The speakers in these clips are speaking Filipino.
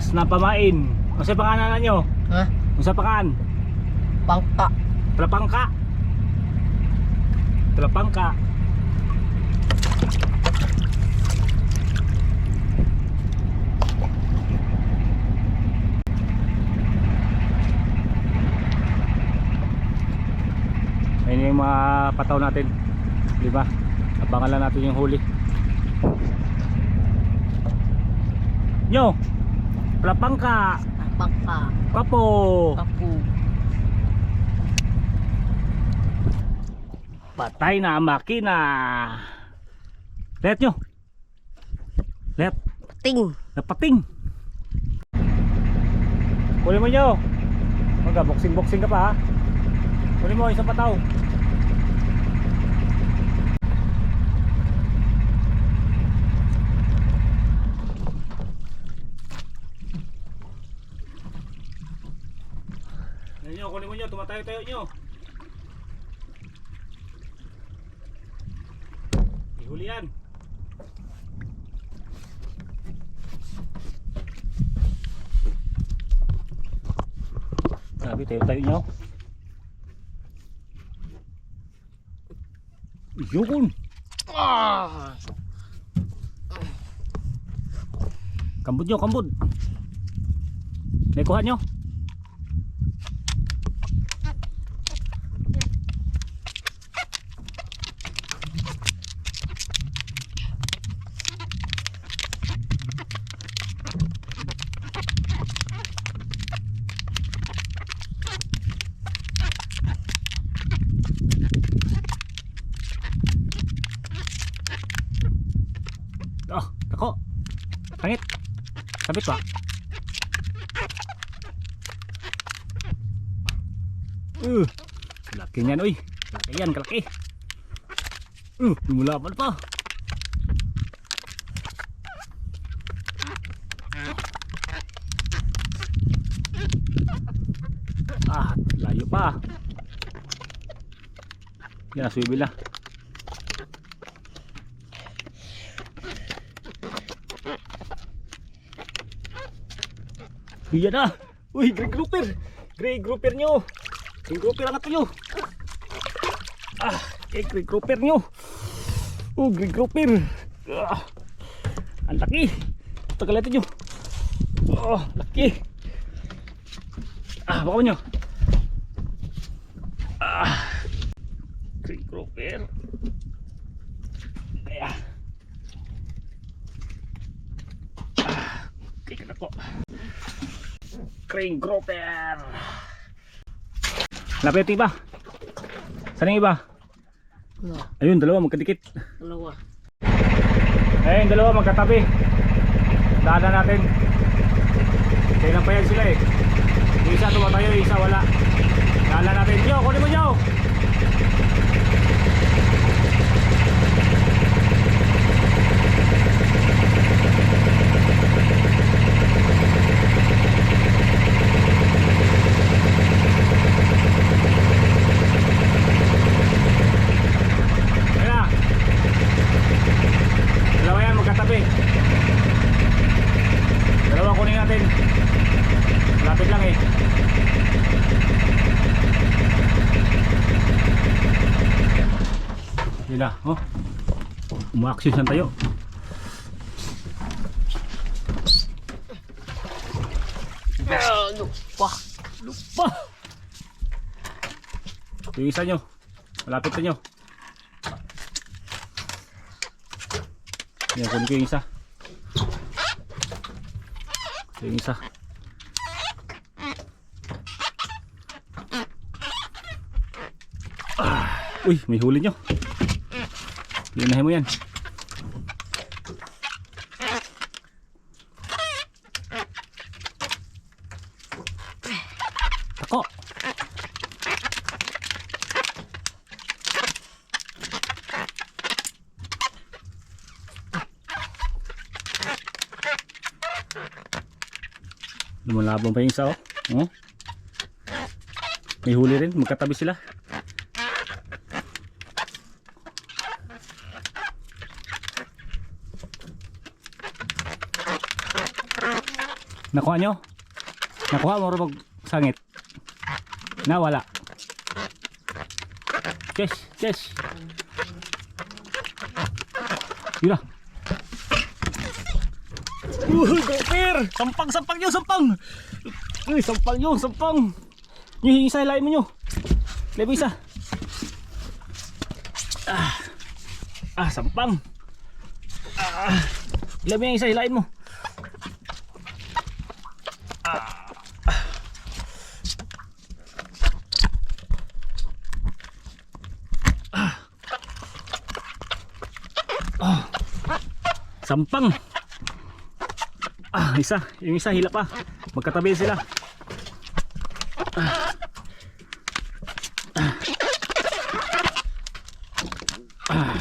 Lakas na pamain. Ano sa pangalan nyo? Ha? Ano sa pangan? Pangka. Trapangka. Trapangka. Ayun yung mga pataw natin. Di ba? Abangan lang natin yung huli. Yo! Trapangka. Pangka. Kapo. Kapu. Patay na ang makina. Let nyo. Let. Ting. Napating. Kunin mo nyo. Maga, boxing-boxing ka pa ha. Kunin mo, isang pataw. Yan nyo, kunin mo nyo, tumatayo-tayo nyo. Ihuli yan. Sabi tayo tayo nyo. Yun. Ah. Kambod nyo, kambod. Naikuha nyo. Oh, ako. Pangit. Sabit pa. Uh, laki niyan oy. Laki yan, kalaki. Uh, lumulaban pa. Ah, layo pa. Yan, swivel na. Iya na. Uy, grey grouper. Grey grouper nyo. Grey grouper ang nyo. Ah, eh, grey grouper nyo. Oh, grey grouper. Ah, ang laki. Tagal ito nyo. Oh, laki. Ah, baka nyo. Ah, grey grouper. Ayan. Ah, kaya na po. Crane grouper. Lapit iba. Saan yung iba? Ano? Ayun, dalawa magkadikit. Dalawa. Ayun, dalawa magkatabi. Daanan natin. Kailan pa yan sila eh. Isa tumatayo, isa wala. Daanan natin. Yo, kunin mo nyo! Ayan na. Dalawa yan magkatabi. Dalawa kunin natin. Malapit lang eh. Yun na, oh. Umaksyon saan tayo. Wah. Lupa! Yung isa nyo. Malapit na nyo. Yan, kunin ko yung isa. Yung isa. Ah, uy, may huli nyo. Linahin mo yan. Ako. Lumalabang pa yung isa oh. oh. May huli rin, magkatabi sila. Nakuha nyo? Nakuha mo rin sangit. Nawala. Yes, yes. Yun na. Uy, gopir! Sampang, sampang nyo, sampang! Uy, sampang nyo, sampang! Nyo, isa, hilahin mo nyo. Mo isa. Ah, ah sampang. Ah, mo yung isa, hilahin mo. Sampang. Isa. Yung isa hila pa. Magkatabi sila. Ah. Ah. Ah.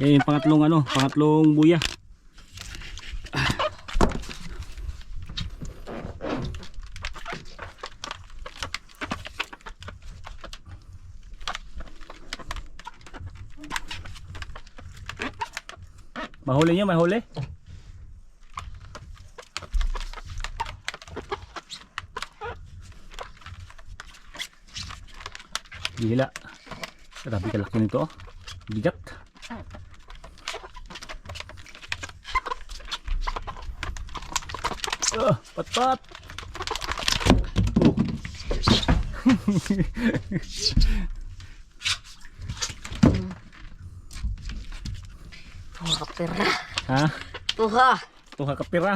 Yan yung pangatlong ano, pangatlong buya. Ah. Mahuli nyo, mahuli. Gila. Grabe kalaki nito. oh. Bigat. Ah, pat-pat. Oh. Tuha ka pera. Ha? Tuha. Tuha ka pira.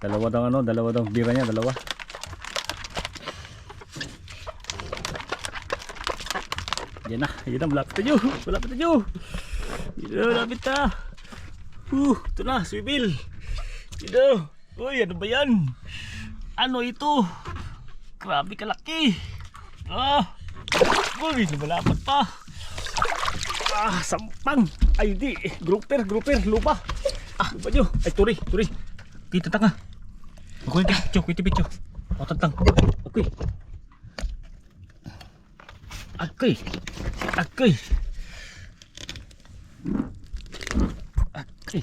Dalawa daw ano, dalawa daw bira niya, dalawa. Yan na, yan na, malapit na nyo, malapit na nyo. Yan na, malapit na. Uh, ito na, swivel. Yan na. Uy, ano ba yan? Ano ito? Grabe kalaki. Ah, uy, lumalapat pa. Ah, sampang. Ay, di. Grouper, grouper, lupa. Ah, lupa nyo. Ay, turi, turi. Kita tanga. Ako yung picture, kuya picture. O, tantang. Okay. Akoy. Akoy. Akoy.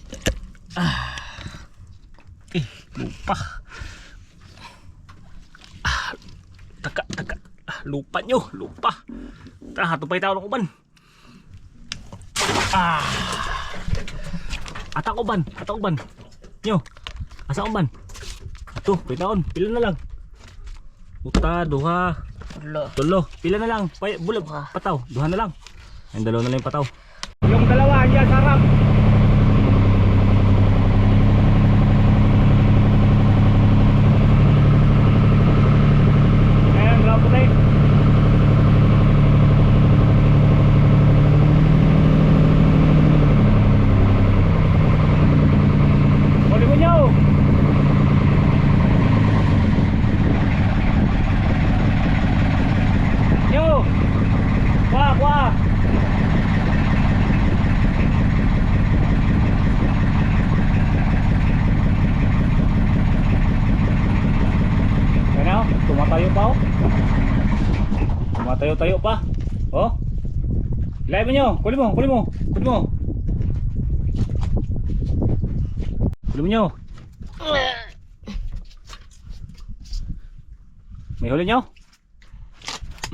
Ah. Eh, lupa. Ah, taka, taka. Ah, lupa nyo, lupa. Tara, hatupay tao ng uban. Ah. Atak uban, atak uban. Nyo. Asa uban? Ato, pitaon, pila na lang. Uta, duha, Wala. tulo, pila na lang. Bulag, pataw, duha na lang. Ang dalawa na lang yung pataw. Yung dalawa, yan, sarap. Ayan, bravo na eh. Huli mo nyo! Yo! Kuha, kuha! Ano? Tumatayo pa oh. Tumatayo-tayo pa. Oh. Ilay mo nyo. Kuli mo, kuli mo. Kuli mo. Kuli mo nyo. May huli nyo?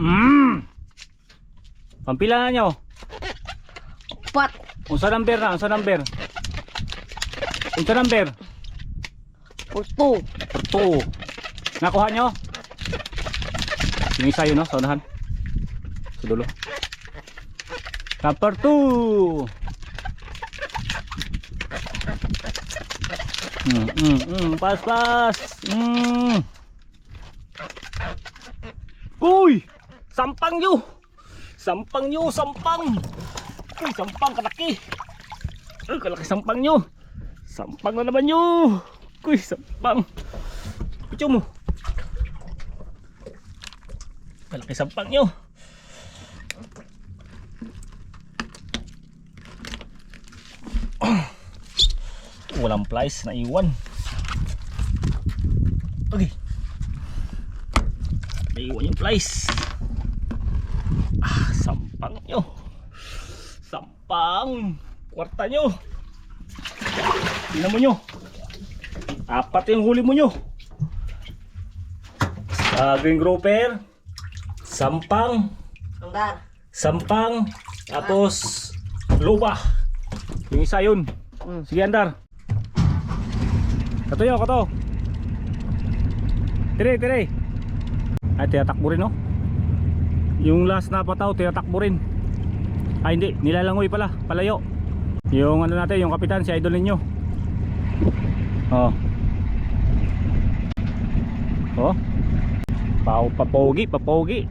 Mmm! Pampila na nyo. Pat. Unsa number na? Unsa number? Unsa number? Puto. Perto. Nakuha nyo? Yung isa yun no? Sa unahan. Sa dulo. Number 2. Mm, mm, mm. Pas, pas. Mm. Uy! Sampang nyo! Sampang nyo! Sampang! Uy, sampang kalaki! Uy, kalaki sampang nyo! Sampang na naman nyo! Uy, sampang! Picho mo! Kalaki sampang nyo! Walang plies na iwan. Okay. Naiwan yung plies. Ah, sampang nyo. Sampang. Kwarta nyo. Tingnan mo nyo. Apat yung huli mo nyo. Sa green grouper, sampang, sampang, tapos luba. Yung isa yun. Mm. Sige, Andar. Kato yun, kato. Tire, tire. Ay, tinatakbo rin, no? Yung last na pataw, tinatakbo rin. Ay, hindi. Nilalangoy pala. Palayo. Yung ano natin, yung kapitan, si idol ninyo. Oh. Oh. Pau, papogi, papogi.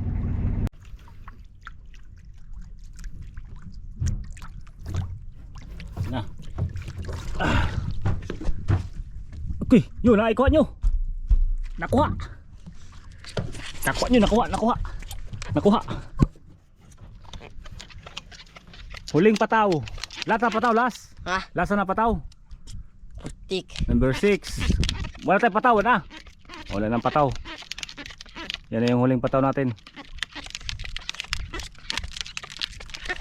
Okay, yun, naikuha nyo. Nakuha. Nakuha nyo, nakuha, nakuha. Nakuha. Huling pataw. Lahat na pataw, last. Ha? Last na pataw. Tik. Number 6. Wala tayong pataw, na. Wala nang pataw. Yan na yung huling pataw natin.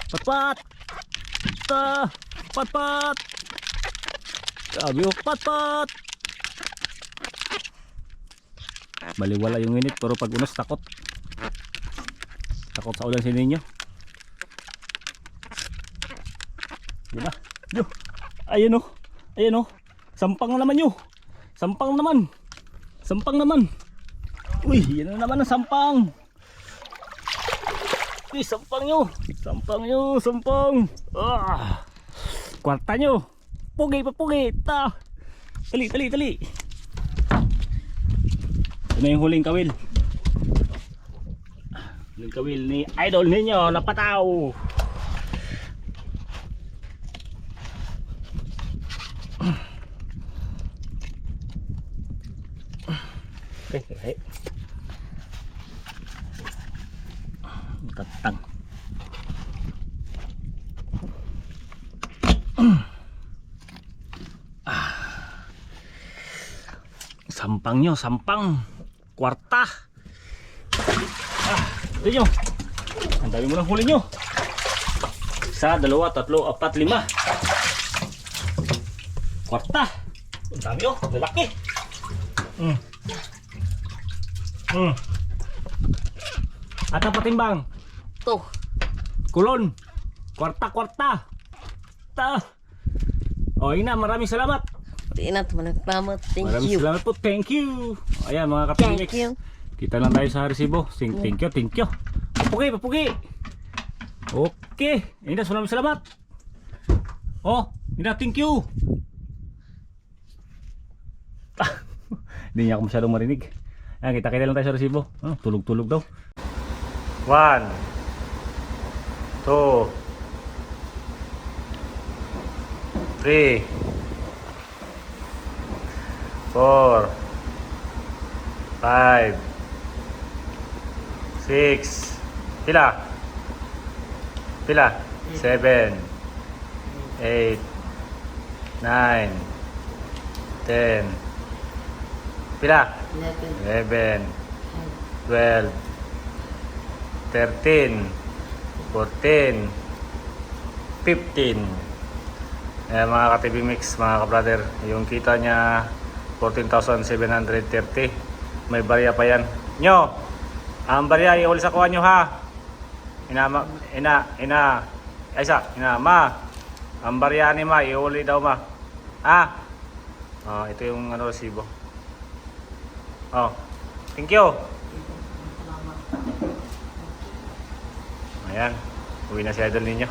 Patpat! Ta! Patpat! Sabi ko, patpat! Baliwala yung init pero pag unos takot. Takot sa ulan si ninyo. Diba? Yo! Ayun o! Ayun o! Sampang na naman nyo! Sampang naman! Sampang naman! Uy! Yan na naman ang sampang! Uy! Sampang nyo! Sampang nyo! Sampang! Ah! Kwarta nyo! Pugi pa pugi! Ta! Tali! Tali! Tali! Ito yung huling kawil. Huling kawil ni idol ninyo na pataw! Okay, okay. Tatang. Ah. Sampang nyo, sampang. Kwarta. Ah, ito nyo. Ang dami mo ng huli nyo. Isa, dalawa, tatlo, apat, lima. Kwarta. Ang dami oh, lalaki. Mm. Mm. At ang patimbang, To. kulon, kwarta-kwarta. Ta. O, yun na, maraming salamat. Inat mo nagpamat. Thank maraming you. salamat po, thank you. Ayan mga Thank you. Kita lang tayo sa resibo. Sing, thank you, thank you. Papugi, papugi. Okay, yun na, maraming salamat. Oh, yun na, thank you. Hindi niya ako masyadong marinig. Ayan, kita-kita lang tayo sa resibo. Oh, tulog-tulog daw. One. Two. Three. Four. Five. Six. Pila? Pila? Seven. Eight. Nine. Ten. Pila? Eleven. 11, 12, 13, 14, 15. Ayan mga ka-TV Mix, mga ka-brother. Yung kita niya 14,730. May barya pa yan. Nyo! Ang barya, iuli sa kuha nyo ha. Ina, ma, ina, ina. Ay isa, ina, ma. Ang barya ni ma, iuli daw ma. Ha? Oh, ito yung ano, resibo. Oh, thank you. Ayan, uwi na si idol ninyo.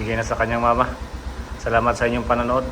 Bigay na sa kanyang mama. Salamat sa inyong panonood.